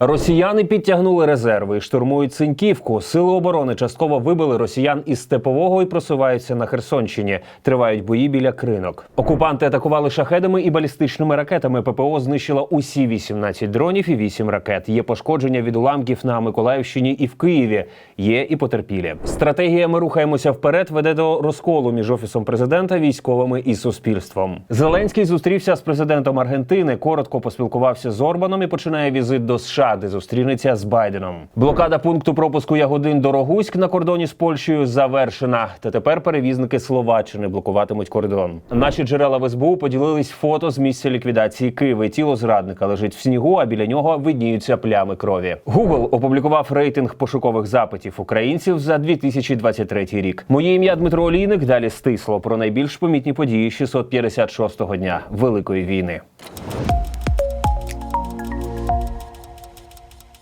Росіяни підтягнули резерви і штурмують Синьківку. Сили оборони частково вибили росіян із степового і просуваються на Херсонщині. Тривають бої біля кринок. Окупанти атакували шахедами і балістичними ракетами. ППО знищила усі 18 дронів і 8 ракет. Є пошкодження від уламків на Миколаївщині і в Києві. Є і потерпілі. Стратегія «Ми рухаємося вперед веде до розколу між офісом президента, військовими і суспільством. Зеленський зустрівся з президентом Аргентини. Коротко поспілкувався з Орбаном і починає візит до США, де зустрінеться з Байденом. Блокада пункту пропуску Ягодин Дорогуськ на кордоні з Польщею завершена. Та тепер перевізники Словаччини блокуватимуть кордон. Наші джерела в СБУ поділились фото з місця ліквідації Києва. Тіло зрадника лежить в снігу, а біля нього видніються плями крові. Google опублікував рейтинг пошукових запитів українців за 2023 рік. Моє ім'я Дмитро Олійник. Далі стисло про найбільш помітні події 656-го дня Великої війни.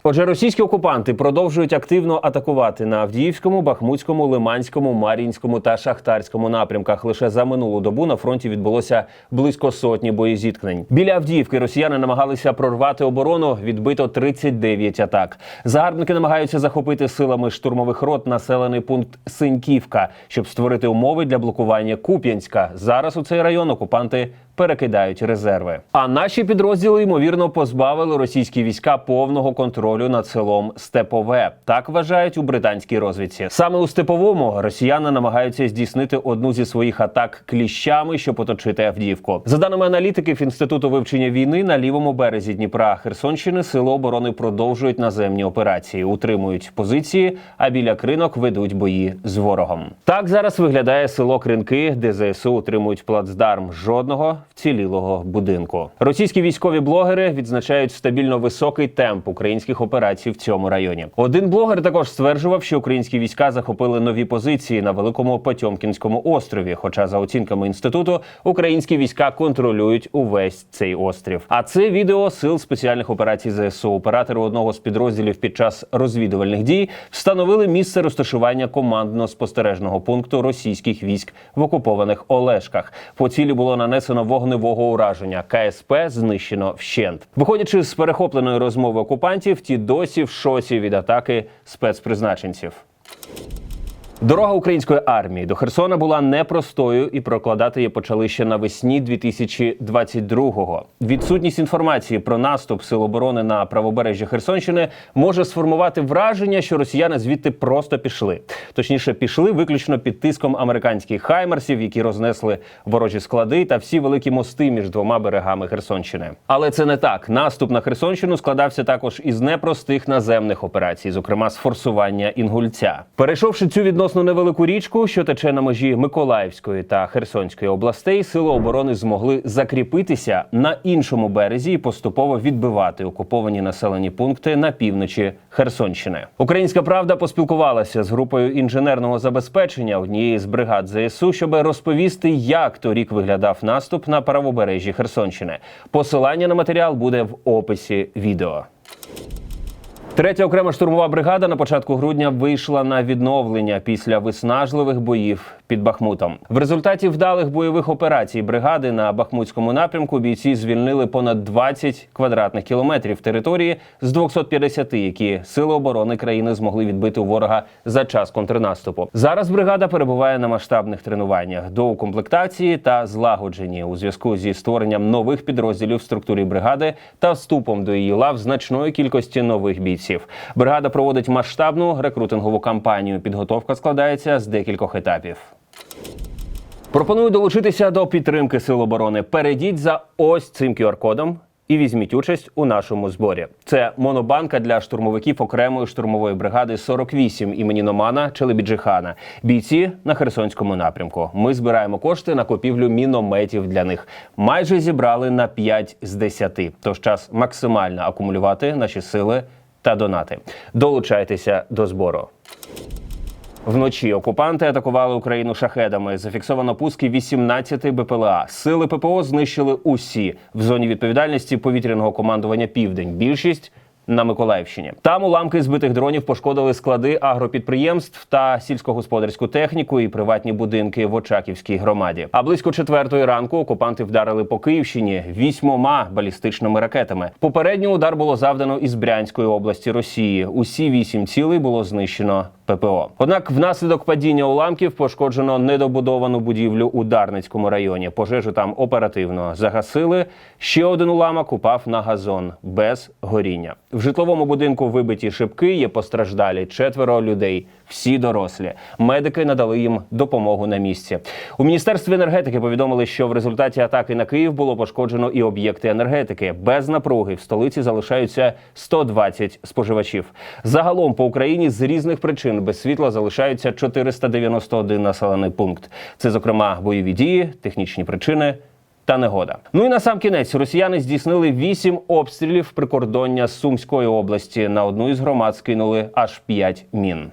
Отже, російські окупанти продовжують активно атакувати на Авдіївському, Бахмутському, Лиманському, Мар'їнському та Шахтарському напрямках. Лише за минулу добу на фронті відбулося близько сотні боєзіткнень. Біля Авдіївки росіяни намагалися прорвати оборону. Відбито 39 атак. Загарбники намагаються захопити силами штурмових рот населений пункт Синьківка, щоб створити умови для блокування Куп'янська. Зараз у цей район окупанти перекидають резерви. А наші підрозділи ймовірно позбавили російські війська повного контролю над селом Степове. Так вважають у британській розвідці. Саме у степовому росіяни намагаються здійснити одну зі своїх атак кліщами, щоб оточити Авдіївку. За даними аналітиків інституту вивчення війни на лівому березі Дніпра Херсонщини сили оборони продовжують наземні операції, утримують позиції, а біля кринок ведуть бої з ворогом. Так зараз виглядає село Кринки, де ЗСУ утримують плацдарм жодного вцілілого будинку. Російські військові блогери відзначають стабільно високий темп українських операцій в цьому районі. Один блогер також стверджував, що українські війська захопили нові позиції на великому Потьомкінському острові. Хоча, за оцінками інституту, українські війська контролюють увесь цей острів. А це відео сил спеціальних операцій ЗСУ. Оператори одного з підрозділів під час розвідувальних дій встановили місце розташування командно-спостережного пункту російських військ в окупованих Олешках. По цілі було нанесено вогневого ураження. КСП знищено вщент. Виходячи з перехопленої розмови окупантів, ті досі в шоці від атаки спецпризначенців. Дорога української армії до Херсона була непростою, і прокладати її почали ще навесні 2022-го. Відсутність інформації про наступ сил оборони на правобережжя Херсонщини може сформувати враження, що росіяни звідти просто пішли. Точніше, пішли виключно під тиском американських хаймерсів, які рознесли ворожі склади та всі великі мости між двома берегами Херсонщини. Але це не так. Наступ на Херсонщину складався також із непростих наземних операцій, зокрема з форсування інгульця. Перейшовши цю відносно невелику річку, що тече на межі Миколаївської та Херсонської областей, сили оборони змогли закріпитися на іншому березі і поступово відбивати окуповані населені пункти на півночі Херсонщини. Українська правда поспілкувалася з групою інженерного забезпечення однієї з бригад ЗСУ, щоб розповісти, як торік виглядав наступ на правобережжі Херсонщини. Посилання на матеріал буде в описі відео. Третя окрема штурмова бригада на початку грудня вийшла на відновлення після виснажливих боїв під Бахмутом. В результаті вдалих бойових операцій бригади на Бахмутському напрямку бійці звільнили понад 20 квадратних кілометрів території з 250, які сили оборони країни змогли відбити у ворога за час контрнаступу. Зараз бригада перебуває на масштабних тренуваннях до укомплектації та злагодженні у зв'язку зі створенням нових підрозділів в структурі бригади та вступом до її лав значної кількості нових бійців. Бригада проводить масштабну рекрутингову кампанію. Підготовка складається з декількох етапів. Пропоную долучитися до підтримки сил оборони. Перейдіть за ось цим QR-кодом і візьміть участь у нашому зборі. Це монобанка для штурмовиків окремої штурмової бригади 48 імені Номана Челебіджихана. Бійці на Херсонському напрямку. Ми збираємо кошти на купівлю мінометів для них. Майже зібрали на 5 з 10. Тож час максимально акумулювати наші сили та донати. Долучайтеся до збору. Вночі окупанти атакували Україну шахедами. Зафіксовано пуски 18 БПЛА. Сили ППО знищили усі в зоні відповідальності повітряного командування Південь. Більшість на Миколаївщині. Там уламки збитих дронів пошкодили склади агропідприємств та сільськогосподарську техніку і приватні будинки в Очаківській громаді. А близько четвертої ранку окупанти вдарили по Київщині вісьмома балістичними ракетами. Попередній удар було завдано із Брянської області Росії. Усі вісім цілей було знищено. ППО. Однак, внаслідок падіння уламків пошкоджено недобудовану будівлю у Дарницькому районі. Пожежу там оперативно загасили. Ще один уламок упав на газон без горіння. В житловому будинку вибиті шибки. Є постраждалі четверо людей. Всі дорослі. Медики надали їм допомогу на місці. У міністерстві енергетики повідомили, що в результаті атаки на Київ було пошкоджено і об'єкти енергетики. Без напруги в столиці залишаються 120 споживачів. Загалом по Україні з різних причин без світла залишаються 491 населений пункт. Це, зокрема, бойові дії, технічні причини. Та негода. Ну і на сам кінець росіяни здійснили вісім обстрілів прикордоння Сумської області. На одну із громад скинули аж п'ять мін.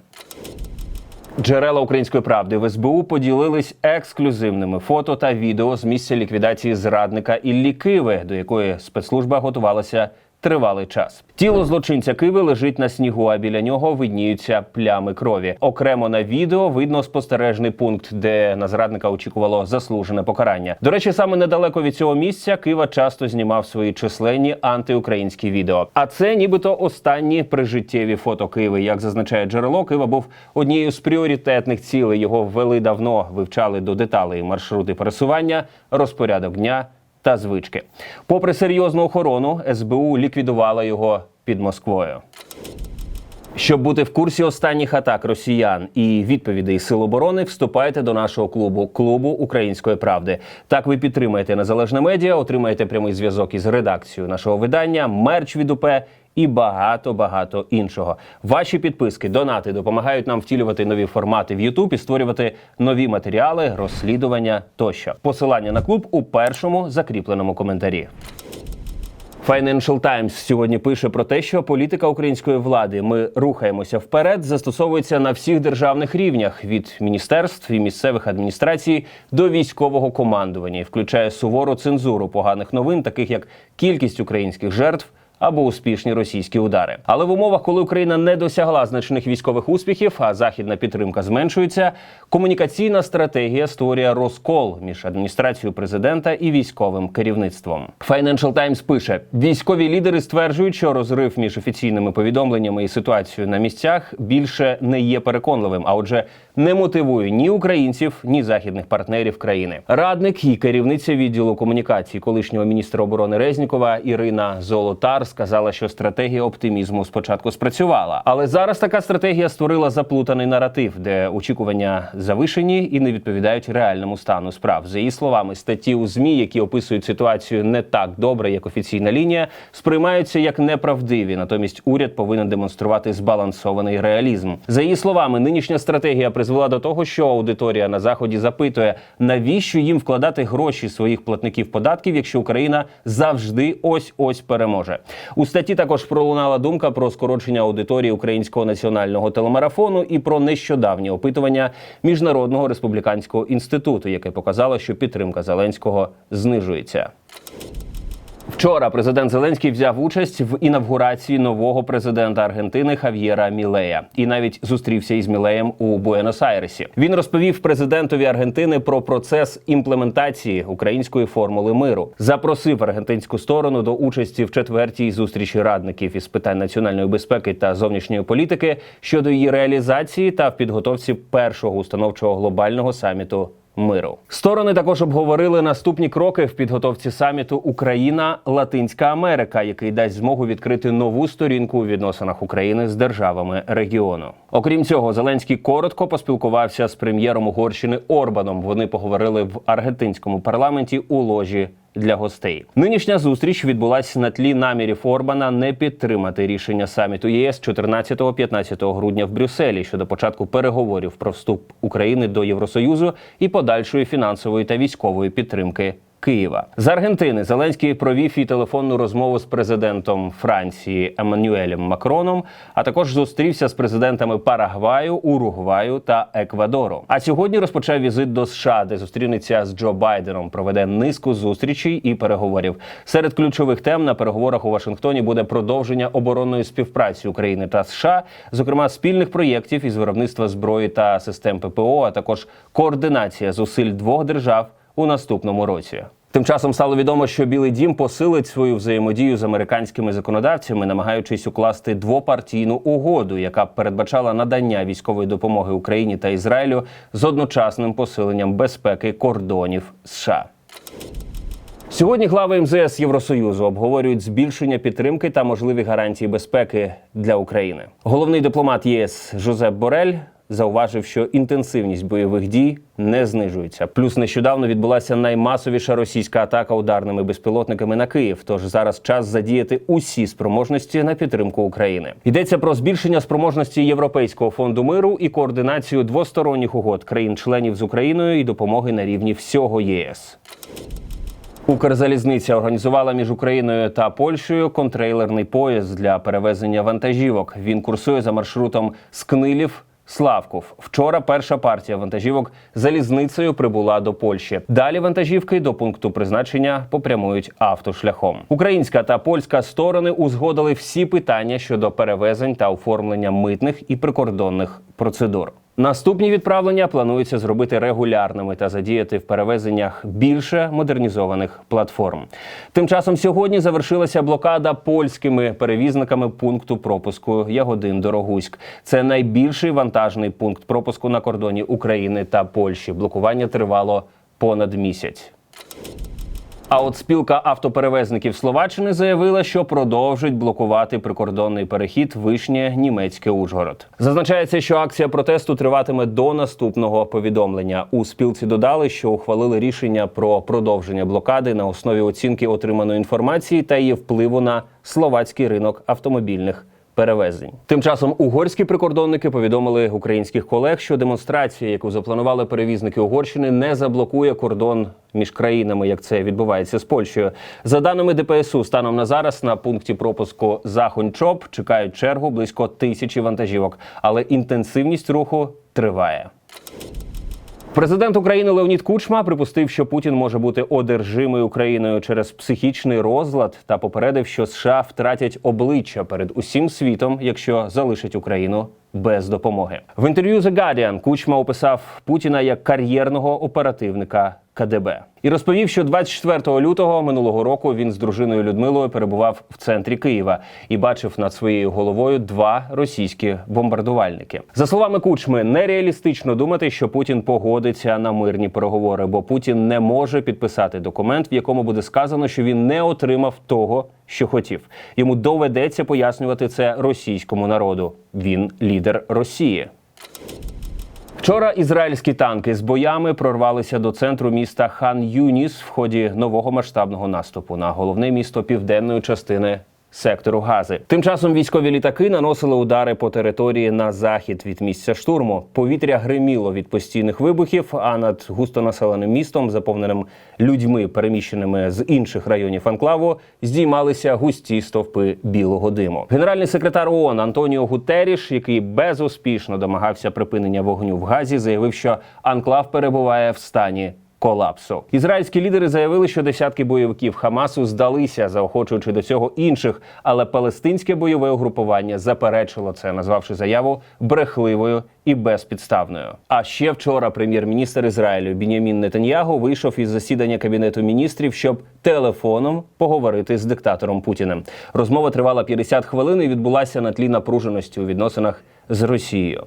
Джерела української правди в СБУ поділились ексклюзивними фото та відео з місця ліквідації зрадника Іллі Киви, до якої спецслужба готувалася тривалий час. Тіло злочинця Киви лежить на снігу, а біля нього видніються плями крові. Окремо на відео видно спостережний пункт, де на зрадника очікувало заслужене покарання. До речі, саме недалеко від цього місця Кива часто знімав свої численні антиукраїнські відео. А це нібито останні прижиттєві фото Киви. Як зазначає джерело, Кива був однією з пріоритетних цілей. Його ввели давно, вивчали до деталей маршрути пересування, розпорядок дня та звички. Попри серйозну охорону, СБУ ліквідувала його під Москвою. Щоб бути в курсі останніх атак росіян і відповідей Сил оборони, вступайте до нашого клубу клубу української правди. Так ви підтримаєте незалежне медіа, отримаєте прямий зв'язок із редакцією нашого видання, мерч від УП і багато багато іншого. Ваші підписки, донати допомагають нам втілювати нові формати в YouTube і створювати нові матеріали, розслідування тощо. Посилання на клуб у першому закріпленому коментарі. Financial Times сьогодні пише про те, що політика української влади ми рухаємося вперед, застосовується на всіх державних рівнях від міністерств і місцевих адміністрацій до військового командування, і включає сувору цензуру поганих новин, таких як кількість українських жертв. Або успішні російські удари, але в умовах, коли Україна не досягла значних військових успіхів, а західна підтримка зменшується, комунікаційна стратегія створює розкол між адміністрацією президента і військовим керівництвом. Financial Times пише: військові лідери стверджують, що розрив між офіційними повідомленнями і ситуацією на місцях більше не є переконливим, а отже, не мотивує ні українців, ні західних партнерів країни. Радник і керівниця відділу комунікації колишнього міністра оборони Резнікова Ірина Золотар сказала, що стратегія оптимізму спочатку спрацювала, але зараз така стратегія створила заплутаний наратив, де очікування завишені і не відповідають реальному стану справ. За її словами, статті у змі, які описують ситуацію не так добре, як офіційна лінія, сприймаються як неправдиві. Натомість уряд повинен демонструвати збалансований реалізм. За її словами, нинішня стратегія призвела до того, що аудиторія на заході запитує, навіщо їм вкладати гроші своїх платників податків, якщо Україна завжди ось ось переможе. У статті також пролунала думка про скорочення аудиторії українського національного телемарафону і про нещодавнє опитування міжнародного республіканського інституту, яке показало, що підтримка Зеленського знижується. Вчора президент Зеленський взяв участь в інавгурації нового президента Аргентини Хав'єра Мілея і навіть зустрівся із Мілеєм у Буенос-Айресі. Він розповів президентові Аргентини про процес імплементації української формули миру, запросив аргентинську сторону до участі в четвертій зустрічі радників із питань національної безпеки та зовнішньої політики щодо її реалізації та в підготовці першого установчого глобального саміту миру. Сторони також обговорили наступні кроки в підготовці саміту Україна Латинська Америка, який дасть змогу відкрити нову сторінку у відносинах України з державами регіону. Окрім цього, Зеленський коротко поспілкувався з прем'єром Угорщини Орбаном. Вони поговорили в аргентинському парламенті у ложі. Для гостей. Нинішня зустріч відбулася на тлі намірів Орбана не підтримати рішення саміту ЄС 14-15 грудня в Брюсселі щодо початку переговорів про вступ України до Євросоюзу і подальшої фінансової та військової підтримки Києва з Аргентини Зеленський провів і телефонну розмову з президентом Франції Еммануелем Макроном, а також зустрівся з президентами Парагваю, Уругваю та Еквадору. А сьогодні розпочав візит до США, де зустрінеться з Джо Байденом. Проведе низку зустрічей і переговорів. Серед ключових тем на переговорах у Вашингтоні буде продовження оборонної співпраці України та США, зокрема спільних проєктів із виробництва зброї та систем ППО, а також координація зусиль двох держав у наступному році. Тим часом стало відомо, що Білий Дім посилить свою взаємодію з американськими законодавцями, намагаючись укласти двопартійну угоду, яка б передбачала надання військової допомоги Україні та Ізраїлю з одночасним посиленням безпеки кордонів США. Сьогодні глави МЗС Євросоюзу обговорюють збільшення підтримки та можливі гарантії безпеки для України. Головний дипломат ЄС Жозеп Борель зауважив, що інтенсивність бойових дій не знижується. Плюс нещодавно відбулася наймасовіша російська атака ударними безпілотниками на Київ. Тож зараз час задіяти усі спроможності на підтримку України. Йдеться про збільшення спроможності Європейського фонду миру і координацію двосторонніх угод країн-членів з Україною і допомоги на рівні всього єС. Укрзалізниця організувала між Україною та Польщею контрейлерний поїзд для перевезення вантажівок. Він курсує за маршрутом Скнилів. Славков вчора перша партія вантажівок залізницею прибула до Польщі. Далі вантажівки до пункту призначення попрямують автошляхом. Українська та польська сторони узгодили всі питання щодо перевезень та оформлення митних і прикордонних процедур. Наступні відправлення планується зробити регулярними та задіяти в перевезеннях більше модернізованих платформ. Тим часом сьогодні завершилася блокада польськими перевізниками пункту пропуску Ягодин Дорогуськ. Це найбільший вантажний пункт пропуску на кордоні України та Польщі. Блокування тривало понад місяць. А от спілка автоперевезників Словаччини заявила, що продовжить блокувати прикордонний перехід вишнє німецьке Ужгород. Зазначається, що акція протесту триватиме до наступного повідомлення. У спілці додали, що ухвалили рішення про продовження блокади на основі оцінки отриманої інформації та її впливу на словацький ринок автомобільних. Перевезень тим часом угорські прикордонники повідомили українських колег, що демонстрація, яку запланували перевізники Угорщини, не заблокує кордон між країнами, як це відбувається з Польщею. За даними ДПСУ, станом на зараз на пункті пропуску Захончоп чекають чергу близько тисячі вантажівок, але інтенсивність руху триває. Президент України Леонід Кучма припустив, що Путін може бути одержимий Україною через психічний розлад та попередив, що США втратять обличчя перед усім світом, якщо залишать Україну без допомоги. В інтерв'ю The Guardian Кучма описав Путіна як кар'єрного оперативника КДБ і розповів, що 24 лютого минулого року він з дружиною Людмилою перебував в центрі Києва і бачив над своєю головою два російські бомбардувальники. За словами Кучми, нереалістично думати, що Путін погодиться на мирні переговори, бо Путін не може підписати документ, в якому буде сказано, що він не отримав того, що хотів. Йому доведеться пояснювати це російському народу. Він лідер Росії. Вчора ізраїльські танки з боями прорвалися до центру міста Хан Юніс в ході нового масштабного наступу на головне місто південної частини. Сектору Гази тим часом військові літаки наносили удари по території на захід від місця штурму. Повітря гриміло від постійних вибухів. А над густонаселеним містом, заповненим людьми, переміщеними з інших районів анклаву, здіймалися густі стовпи білого диму. Генеральний секретар ООН Антоніо Гутеріш, який безуспішно домагався припинення вогню в Газі, заявив, що анклав перебуває в стані колапсу. Ізраїльські лідери заявили, що десятки бойовиків Хамасу здалися, заохочуючи до цього інших, але палестинське бойове угрупування заперечило це, назвавши заяву брехливою і безпідставною. А ще вчора прем'єр-міністр Ізраїлю Бінямін Нетаньягу вийшов із засідання кабінету міністрів, щоб телефоном поговорити з диктатором Путіним. Розмова тривала 50 хвилин і відбулася на тлі напруженості у відносинах з Росією.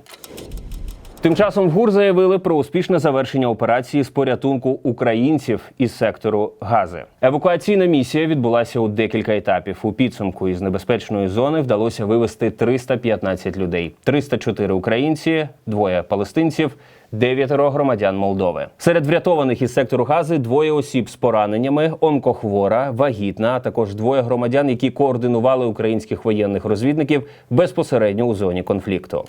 Тим часом в ГУР заявили про успішне завершення операції з порятунку українців із сектору Гази. Евакуаційна місія відбулася у декілька етапів. У підсумку із небезпечної зони вдалося вивести 315 людей: 304 українці, двоє палестинців. Дев'ятеро громадян Молдови серед врятованих із сектору Гази двоє осіб з пораненнями, онкохвора, вагітна, а також двоє громадян, які координували українських воєнних розвідників безпосередньо у зоні конфлікту.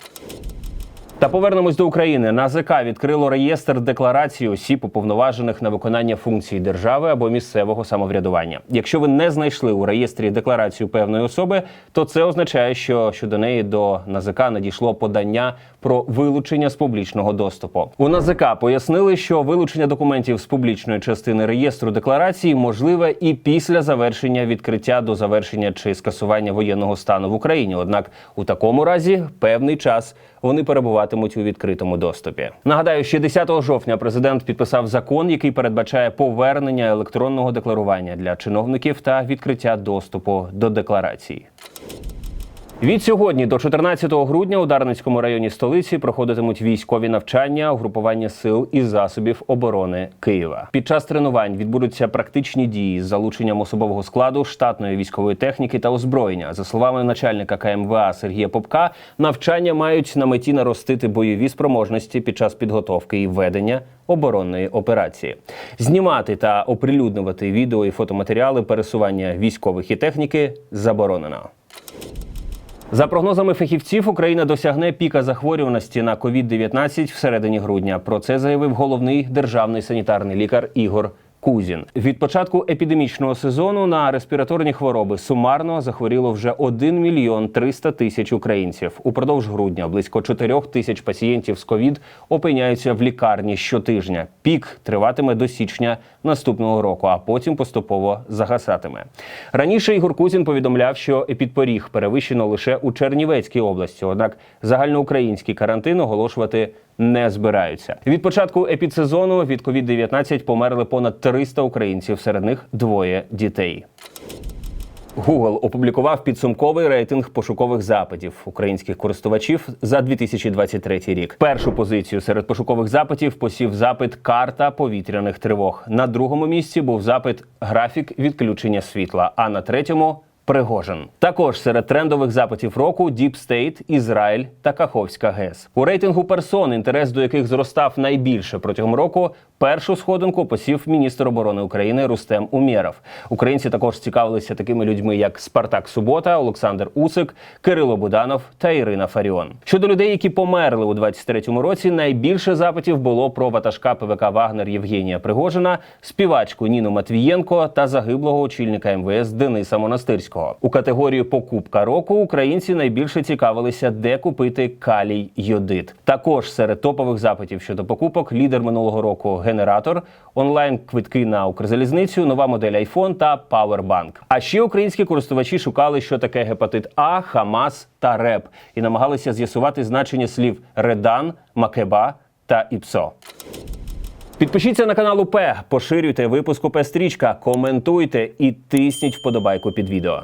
Та повернемось до України. НАЗК відкрило реєстр декларації осіб уповноважених на виконання функцій держави або місцевого самоврядування. Якщо ви не знайшли у реєстрі декларацію певної особи, то це означає, що щодо неї до НАЗК надійшло подання про вилучення з публічного доступу. У НАЗК пояснили, що вилучення документів з публічної частини реєстру декларації можливе і після завершення відкриття до завершення чи скасування воєнного стану в Україні. Однак у такому разі певний час вони перебуватимуть у відкритому доступі. Нагадаю, ще 10 жовтня президент підписав закон, який передбачає повернення електронного декларування для чиновників та відкриття доступу до декларації. Від сьогодні до 14 грудня у Дарницькому районі столиці проходитимуть військові навчання угрупування сил і засобів оборони Києва. Під час тренувань відбудуться практичні дії з залученням особового складу, штатної військової техніки та озброєння. За словами начальника КМВА Сергія Попка, навчання мають на меті наростити бойові спроможності під час підготовки і ведення оборонної операції, знімати та оприлюднювати відео і фотоматеріали пересування військових і техніки заборонено. За прогнозами фахівців, Україна досягне піка захворюваності на COVID-19 в середині грудня. Про це заявив головний державний санітарний лікар Ігор. Кузін від початку епідемічного сезону на респіраторні хвороби сумарно захворіло вже 1 мільйон 300 тисяч українців. Упродовж грудня близько 4 тисяч пацієнтів з ковід опиняються в лікарні щотижня. Пік триватиме до січня наступного року, а потім поступово загасатиме. Раніше Ігор Кузін повідомляв, що епідпоріг перевищено лише у Чернівецькій області. Однак загальноукраїнський карантин оголошувати не збираються. Від початку епідсезону від COVID-19 померли понад 300 українців, серед них двоє дітей. Google опублікував підсумковий рейтинг пошукових запитів українських користувачів за 2023 рік. Першу позицію серед пошукових запитів посів запит карта повітряних тривог. На другому місці був запит графік відключення світла. А на третьому Пригожин також серед трендових запитів року Deep State, Ізраїль та Каховська ГЕС. У рейтингу персон, інтерес до яких зростав найбільше протягом року. Першу сходинку посів міністр оборони України Рустем Умєров. Українці також цікавилися такими людьми, як Спартак Субота, Олександр Усик, Кирило Буданов та Ірина Фаріон. Щодо людей, які померли у 23-му році, найбільше запитів було про ватажка ПВК Вагнер Євгенія Пригожина, співачку Ніну Матвієнко та загиблого очільника МВС Дениса Монастирського. У категорію покупка року українці найбільше цікавилися, де купити калій йодит. Також серед топових запитів щодо покупок лідер минулого року генератор, онлайн квитки на Укрзалізницю, нова модель iPhone та Powerbank. А ще українські користувачі шукали, що таке гепатит А, Хамас та РЕП, і намагалися з'ясувати значення слів редан, макеба та іпсо. Підпишіться на канал УП, поширюйте випуск УП Стрічка, коментуйте і тисніть вподобайку під відео.